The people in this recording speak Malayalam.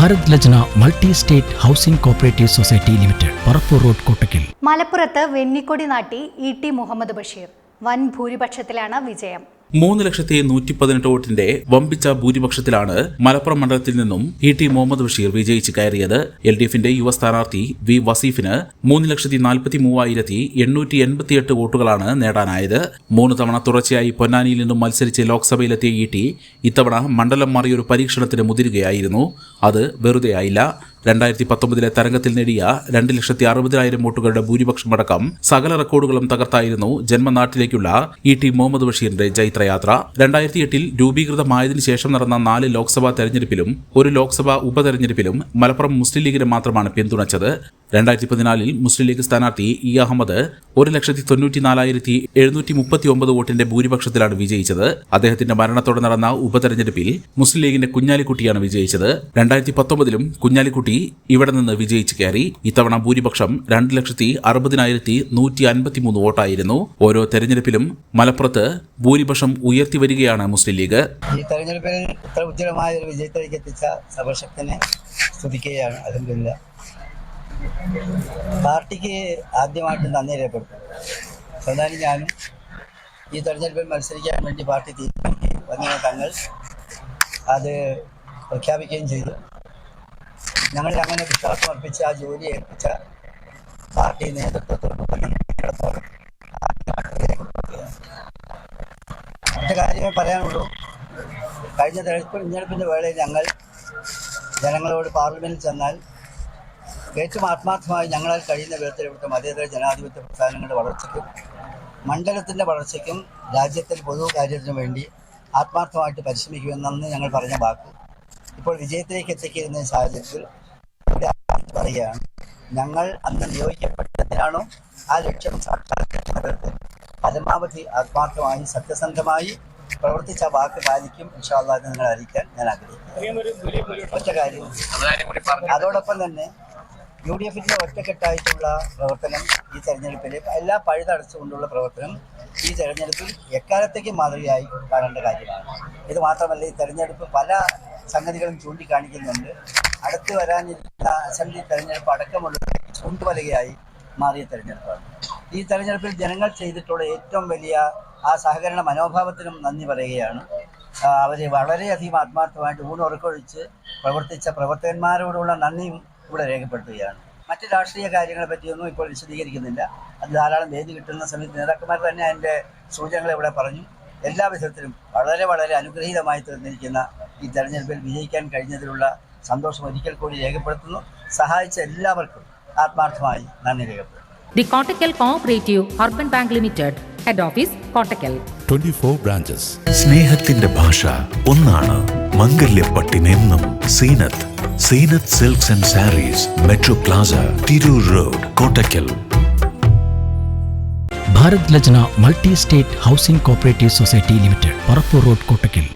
Bharat Lajna multi state housing cooperative society limited Parappur road Kottakkal. മലപ്പുറത്ത് വെന്നിക്കൊടി നാട്ടി ഇ ടി മുഹമ്മദ് ബഷീർ. വൻ ഭൂരിപക്ഷത്തിലാണ് വിജയം. മൂന്ന് ലക്ഷത്തി നൂറ്റി പതിനെട്ട് വോട്ടിന്റെ വമ്പിച്ച ഭൂരിപക്ഷത്തിലാണ് മലപ്പുറം മണ്ഡലത്തിൽ നിന്നും ഇ ടി മുഹമ്മദ് ബഷീർ വിജയിച്ച് കയറിയത്. എൽ ഡി എഫിന്റെ യുവ സ്ഥാനാർത്ഥി വി വസീഫിന് മൂന്ന് ലക്ഷത്തി നാൽപ്പത്തി മൂവായിരത്തി എണ്ണൂറ്റി എൺപത്തിയെട്ട് വോട്ടുകളാണ് നേടാനായത്. മൂന്ന് തവണ തുടർച്ചയായി പൊന്നാനിയിൽ നിന്നും മത്സരിച്ച് ലോക്സഭയിലെത്തിയ ഇ ടി ഇത്തവണ മണ്ഡലം മാറിയൊരു പരീക്ഷണത്തിന് മുതിരുകയായിരുന്നു. അത് വെറുതെയായില്ല. രണ്ടായിരത്തി പത്തൊമ്പതിലെ തരംഗത്തിൽ നേടിയ രണ്ട് ലക്ഷത്തി അറുപതിനായിരം വോട്ടുകളുടെ ഭൂരിപക്ഷമടക്കം സകല റെക്കോർഡുകളും തകർത്തായിരുന്നു ജന്മനാട്ടിലേക്കുള്ള ഇ ടി മുഹമ്മദ് ബഷീറിന്റെ ജൈത്രയാത്ര. രണ്ടായിരത്തി എട്ടിൽ രൂപീകൃതമായതിനു ശേഷം നടന്ന നാല് ലോക്സഭാ തെരഞ്ഞെടുപ്പിലും ഒരു ലോക്സഭാ ഉപതെരഞ്ഞെടുപ്പിലും മലപ്പുറം മുസ്ലിം ലീഗിനെ മാത്രമാണ് പിന്തുണച്ചത്. രണ്ടായിരത്തി പതിനാലിൽ മുസ്ലിം ലീഗ് സ്ഥാനാർത്ഥി ഇ അഹമ്മദ് ഒരു ലക്ഷത്തി തൊണ്ണൂറ്റി നാലായിരത്തി എഴുന്നൂറ്റി മുപ്പത്തി ഒമ്പത് വോട്ടിന്റെ ഭൂരിപക്ഷത്തിലാണ് വിജയിച്ചത്. അദ്ദേഹത്തിന്റെ മരണത്തോടെ നടന്ന ഉപതെരഞ്ഞെടുപ്പിൽ മുസ്ലിം ലീഗിന്റെ കുഞ്ഞാലിക്കുട്ടിയാണ് വിജയിച്ചത്. രണ്ടായിരത്തി പത്തൊമ്പതിലും കുഞ്ഞാലിക്കുട്ടി ഇവിടെ നിന്ന് വിജയിച്ചു കയറി. ഇത്തവണ ഭൂരിപക്ഷം രണ്ട് ലക്ഷത്തി അറുപതിനായിരത്തി നൂറ്റി അൻപത്തിമൂന്ന് വോട്ടായിരുന്നു. ഓരോ തെരഞ്ഞെടുപ്പിലും മലപ്പുറത്ത് ഭൂരിപക്ഷം ഉയർത്തി വരികയാണ് മുസ്ലിം ലീഗ്. ഈ തെരഞ്ഞെടുപ്പിൽ ഉജ്ജ്വലമായ ഒരു വിജയത്തിലേക്ക് എത്തിച്ച സഭശക്തനെ സ്തുതിക്കുകയാണ്. പാർട്ടിക്ക് ആദ്യമായിട്ട് നന്ദി രേഖപ്പെടുത്തും എന്നാലും ഞാനും ഈ തെരഞ്ഞെടുപ്പിൽ മത്സരിക്കാൻ വേണ്ടി പാർട്ടി തീരുമാനിക്കുകയും വന്ന തങ്ങൾ അത് പ്രഖ്യാപിക്കുകയും ചെയ്തു. ഞങ്ങളുടെ അങ്ങനെ വിശ്വാസം അർപ്പിച്ച ആ ജോലി ഏൽപ്പിച്ച പാർട്ടി നേതൃത്വത്തോട് നന്ദിയോടെ മറ്റു കാര്യമേ പറയാനുള്ളൂ. കഴിഞ്ഞ തെരഞ്ഞെടുപ്പ് തെരഞ്ഞെടുപ്പിന്റെ വേളയിൽ ഞങ്ങൾ ജനങ്ങളോട് പാർലമെന്റിൽ ചെന്നാൽ ഏറ്റവും ആത്മാർത്ഥമായി ഞങ്ങളാൽ കഴിയുന്ന വിധത്തിൽ ഇവിടുത്തെ മതേതര ജനാധിപത്യ പ്രസ്ഥാനങ്ങളുടെ വളർച്ചയ്ക്കും മണ്ഡലത്തിന്റെ വളർച്ചയ്ക്കും രാജ്യത്തിന്റെ പൊതു കാര്യത്തിനു വേണ്ടി ആത്മാർത്ഥമായിട്ട് പരിശ്രമിക്കുമെന്നു ഞങ്ങൾ പറഞ്ഞ വാക്ക്. ഇപ്പോൾ വിജയത്തിലേക്ക് എത്തിക്കുന്ന സാഹചര്യത്തിൽ പറയുകയാണ് ഞങ്ങൾ അന്ന് നിയോഗിക്കപ്പെട്ടതിനാണോ ആ ലക്ഷ്യം സാക്ഷാത്കരിക്കുന്നത് പരമാവധി ആത്മാർത്ഥമായി സത്യസന്ധമായി പ്രവർത്തിച്ച വാക്ക് പാലിക്കും. ഇൻഷാല്ലാതെ നിങ്ങളെ അറിയിക്കാൻ ഞാൻ ആഗ്രഹിക്കുന്നു. ഒറ്റ കാര്യം. അതോടൊപ്പം തന്നെ യു ഡി എഫിന്റെ ഒറ്റക്കെട്ടായിട്ടുള്ള പ്രവർത്തനം ഈ തെരഞ്ഞെടുപ്പിൽ എല്ലാ പഴുതടച്ചുകൊണ്ടുള്ള പ്രവർത്തനം ഈ തെരഞ്ഞെടുപ്പിൽ എക്കാലത്തേക്കും മാതൃകയായി കാണേണ്ട കാര്യമാണ്. ഇത് മാത്രമല്ല ഈ തെരഞ്ഞെടുപ്പ് പല സംഗതികളും ചൂണ്ടിക്കാണിക്കുന്നുണ്ട്. അടുത്ത് വരാനിരിക്കുന്ന അസംബ്ലി തെരഞ്ഞെടുപ്പ് അടക്കമുള്ള ചൂണ്ടുവലകയായി മാറിയ തെരഞ്ഞെടുപ്പാണ്. ഈ തെരഞ്ഞെടുപ്പിൽ ജനങ്ങൾ ചെയ്തിട്ടുള്ള ഏറ്റവും വലിയ ആ സഹകരണ മനോഭാവത്തിനും നന്ദി പറയുകയാണ്. അവർ വളരെയധികം ആത്മാർത്ഥമായിട്ട് ഊണുറക്കൊഴിച്ച് പ്രവർത്തിച്ച പ്രവർത്തകന്മാരോടുള്ള നന്ദിയും ഇവിടെ രേഖപ്പെടുത്തുകയാണ്. മറ്റ് രാഷ്ട്രീയ കാര്യങ്ങളെ പറ്റിയൊന്നും ഇപ്പോൾ വിശദീകരിക്കുന്നില്ല. അത് ധാരാളം വേദി കിട്ടുന്ന സമയത്ത് നേതാക്കന്മാർ തന്നെ അതിന്റെ സൂചനകൾ ഇവിടെ പറഞ്ഞു. എല്ലാ വിധത്തിലും വളരെ വളരെ അനുഗ്രഹീതമായി തീർന്നിരിക്കുന്ന ഈ തെരഞ്ഞെടുപ്പിൽ വിജയിക്കാൻ കഴിഞ്ഞതിലുള്ള സന്തോഷം ഒരിക്കൽ കൂടി രേഖപ്പെടുത്തുന്നു. സഹായിച്ച എല്ലാവർക്കും ആത്മാർത്ഥമായി നന്ദി രേഖപ്പെടുത്തുന്നു. The Kottakkal Cooperative bank limited head Head Office, Kottakkal. 24 branches. സ്നേഹത്തിന്റെ ഭാഷ ഒന്നാണ് മംഗല്യപ്പട്ടിനെന്നും Seenath. Seenath silks and sarees metro plaza Tirur road Kottakkal. Bharat Lajna multi state housing cooperative society limited Parappur road Kottakkal.